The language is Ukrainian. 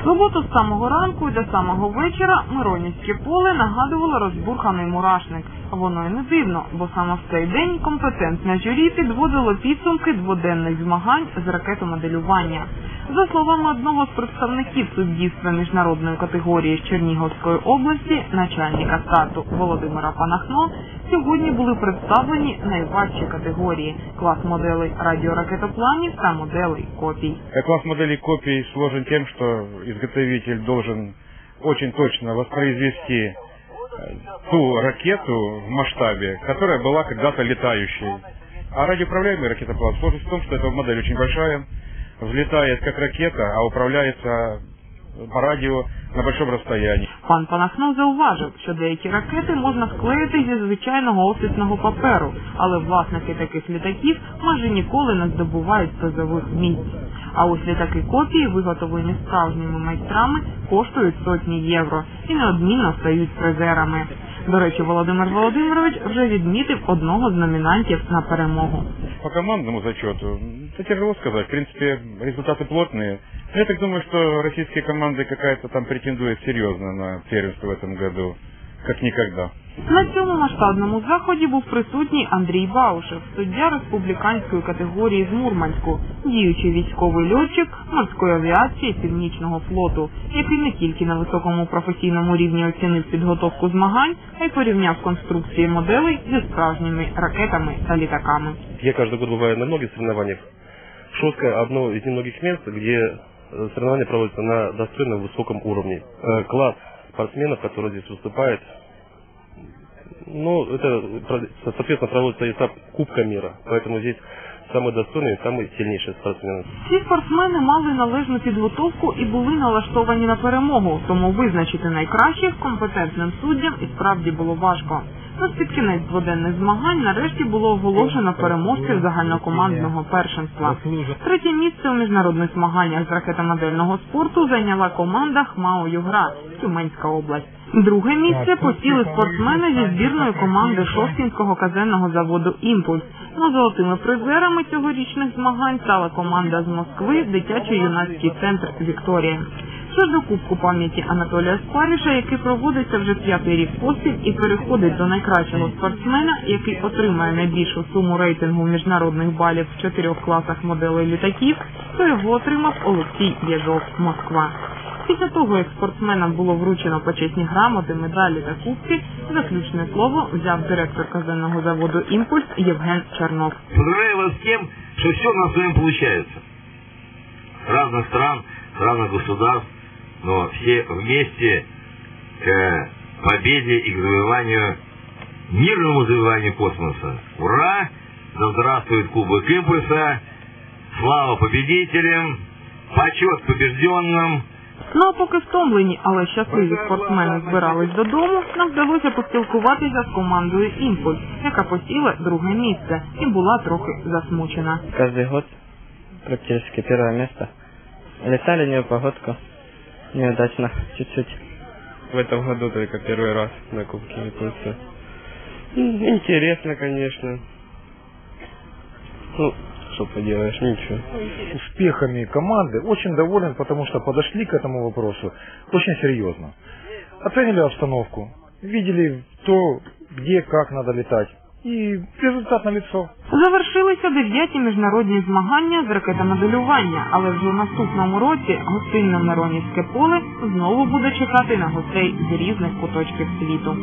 В суботу з самого ранку і до самого вечора Миронівське поле нагадувало розбурханий мурашник. Воно й не дивно, бо саме в цей день компетентне журі підводило підсумки дводенних змагань з ракетомоделювання. За словами одного з представників суддівства міжнародної категорії з Чернігівської області, начальника старту Володимира Панахно, сьогодні були представлені найважчі категорії клас моделей радіоракетопланів та моделей копій. Э, Класс моделей копий сложен тем, что изготовитель должен очень точно воспроизвести э, ту ракету в масштабе, которая была когда-то летающей. А радиоуправляемый ракетоплан сложность в том, что эта модель очень большая, взлетает как ракета, а управляется по радио на большом расстоянии. Пан Панахно зауважив, що деякі ракети можна склеїти зі звичайного офісного паперу, але власники таких літаків майже ніколи не здобувають призових місць. А ось літаки копії, виготовлені справжніми майстрами, коштують сотні євро і неодмінно стають призерами. До речі, Володимир Володимирович вже відмітив одного з номінантів на перемогу По командному зачету, м, это тяжело сказать. В принципе, результаты плотные. Но я так думаю, что российские команды какая-то там претендует серьезно на первенство в этом году, как никогда. На цьому масштабному заході був присутній Андрій Баушев, суддя республіканської категорії з Мурманську, діючий військовий льотчик морської авіації Північного флоту, який не тільки на високому професійному рівні оцінив підготовку змагань, а й порівняв конструкції моделей зі справжніми ракетами та літаками. Я каждый год бываю на многих соревнованиях. Шостка – одно из немногих мест, где э, соревнования проводятся на достойном высоком уровне. Э, Класс спортсменов, которые здесь выступают, ну, это, про- соответственно, проводится этап Кубка мира. Поэтому здесь самые достойные, самые сильнейшие спортсмены. Ці спортсмени мали належну підготовку і були налаштовані на перемогу, тому визначити найкращих компетентним суддям і справді було важко. Тож під кінець дводенних змагань нарешті було оголошено переможців загальнокомандного першинства. Третє місце у міжнародних змаганнях з ракетомодельного спорту зайняла команда Хмао Югра Тюменська область. Друге місце посіли спортсмени зі збірної команди Шостінського казенного заводу Імпульс. Ну, золотими призерами цьогорічних змагань стала команда з Москви дитячо-юнацький центр Вікторія. Щодо Кубку пам'яті Анатолія Спаріша, який проводиться вже п'ятий рік поспіль і переходить до найкращого спортсмена, який отримає найбільшу суму рейтингу міжнародних балів в чотирьох класах моделей літаків, то його отримав Олексій Єжов Москва. Після того, як спортсменам було вручено почесні грамоти, медалі та кубки, заключне слово взяв директор казенного заводу Імпульс Євген Чернов. Поздравляю вас с тем, что все у нас с вами получается. С разных стран, с разных государств, но все вместе к победе и к завоеванию, мирному завоеванию космоса. Ура! Да здравствует Кубок Импульса! Слава победителям! Почет побежденным! Ну а поки втомлені, але щасливі спортсмени збирались додому, нам вдалося поспілкуватися з командою Імпульс, яка посіла друге місце і була трохи засмучена. каждый год практически первое место. Летали непогодку, неудачно чуть-чуть. В этом году только первый раз на Кубке Якутска. М, Интересно, конечно. Ну, что поделаешь, ничего. успехами команды очень доволен, потому что подошли к этому вопросу очень серьезно. Оценили обстановку, видели то, где, как надо летать. И результат налицо. Завершилися дев'яті міжнародні змагання з ракетомоделювання, але вже в наступному році гостинне Миронівське поле знову буде чекати на гостей з різних куточків світу.